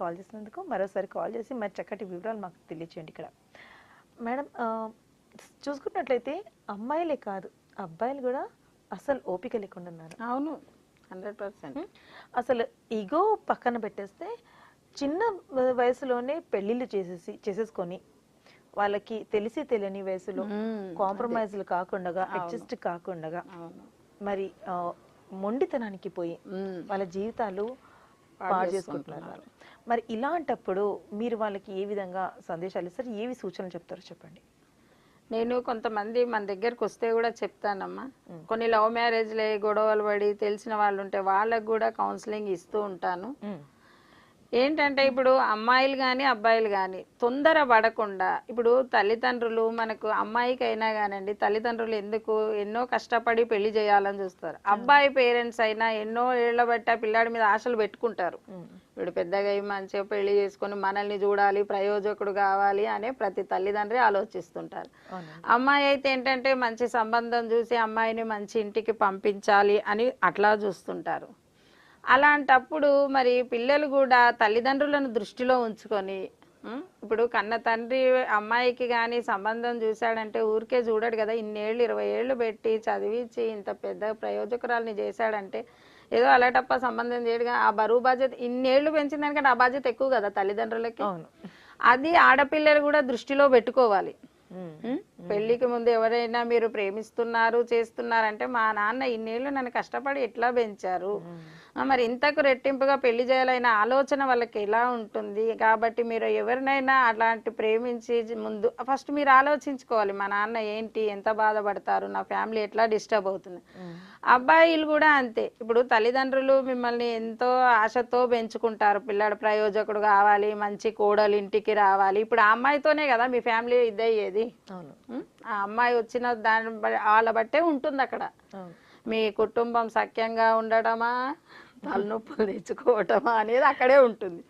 Call చేసినందుకు మరోసారి call చేసి మరి చక్కటి వివరాలు మాకు తెలియచేయండి ఇక్కడ. మేడం చూసుకున్నట్లయితే అమ్మాయిలే కాదు అబ్బాయిలు కూడా అసలు ఓపిక లేకుండా ఉన్నారు. అవును హండ్రెడ్ పర్సెంట్. అసలు ఈగో పక్కన పెట్టేస్తే చిన్న వయసులోనే పెళ్ళిళ్ళు చేసేసి చేసేసుకొని వాళ్ళకి తెలిసి తెలియని వయసులో కాంప్రమైజ్లు కాకుండా అడ్జస్ట్ కాకుండా మరి మొండితనానికి పోయి. వాళ్ళ జీవితాలు పాడు చేసుకుంటున్నారు. మరి ఇలాంటప్పుడు మీరు వాళ్ళకి ఏ విధంగా సందేశాలు ఇస్తారు? ఏవి సూచనలు చెప్తారో చెప్పండి. నేను కొంతమంది మన దగ్గరకు వస్తే కూడా చెప్తానమ్మా. కొన్ని లవ్ మ్యారేజ్లే గొడవలు పడి తెలిసిన వాళ్ళు ఉంటే వాళ్ళకు కూడా కౌన్సిలింగ్ ఇస్తూ ఉంటాను. ఏంటంటే ఇప్పుడు అమ్మాయిలు కానీ అబ్బాయిలు కానీ తొందర పడకుండా ఇప్పుడు తల్లిదండ్రులు మనకు అమ్మాయికి అయినా కానండి తల్లిదండ్రులు ఎందుకు ఎన్నో కష్టపడి పెళ్ళి చేయాలని చూస్తారు. అబ్బాయి పేరెంట్స్ అయినా ఎన్నో ఏళ్ళ బట్టి పిల్లాడి మీద ఆశలు పెట్టుకుంటారు. ఇప్పుడు పెద్దగా అయి మంచిగా పెళ్ళి చేసుకొని మనల్ని చూడాలి ప్రయోజకుడు కావాలి అనే ప్రతి తల్లిదండ్రి ఆలోచిస్తుంటారు. అమ్మాయి అయితే ఏంటంటే మంచి సంబంధం చూసి అమ్మాయిని మంచి ఇంటికి పంపించాలి అని అట్లా చూస్తుంటారు. అలాంటప్పుడు మరి పిల్లలు కూడా తల్లిదండ్రులను దృష్టిలో ఉంచుకొని ఇప్పుడు కన్న తండ్రి అమ్మాయికి కానీ సంబంధం చూశాడంటే ఊరికే చూడడు కదా. ఇన్నేళ్ళు ఇరవై ఏళ్ళు పెట్టి చదివించి ఇంత పెద్ద ప్రయోజకురాల్ని చేశాడంటే ఏదో అలాటప్ప సంబంధం చేయడుగా ఆ బరువు బాధ్యత ఇన్నేళ్ళు పెంచిన దానికంటే ఆ బాధ్యత ఎక్కువ కదా తల్లిదండ్రులకి. అది ఆడపిల్లలు కూడా దృష్టిలో పెట్టుకోవాలి? పెళ్ళికి ముందు ఎవరైనా మీరు ప్రేమిస్తున్నారు చేస్తున్నారంటే మా నాన్న ఇన్నేళ్ళు నన్ను కష్టపడి ఎట్లా పెంచారు? మరి ఇంతకు రెట్టింపుగా పెళ్ళి చేయాలన్న ఆలోచన వాళ్ళకి ఎలా ఉంటుంది? కాబట్టి మీరు ఎవరినైనా అలాంటి ప్రేమించి ముందు ఫస్ట్ మీరు ఆలోచించుకోవాలి మా నాన్న ఏంటి ఎంత బాధపడతారు నా ఫ్యామిలీ ఎట్లా డిస్టర్బ్ అవుతుంది? అబ్బాయిలు కూడా అంతే. ఇప్పుడు తల్లిదండ్రులు మిమ్మల్ని ఎంతో ఆశతో పెంచుకుంటారు. పిల్లాడు ప్రయోజకుడు కావాలి మంచి కోడలు ఇంటికి రావాలి. ఇప్పుడు ఆ అమ్మాయితోనే కదా మీ ఫ్యామిలీ ఇదయ్యేది? అవును? ఆ అమ్మాయి వచ్చిన దాని వాళ్ళ బట్టే ఉంటుంది అక్కడ. మీ కుటుంబం సఖ్యంగా ఉండడమా తలనొప్పులు తెచ్చుకోవటమా అనేది అక్కడే ఉంటుంది.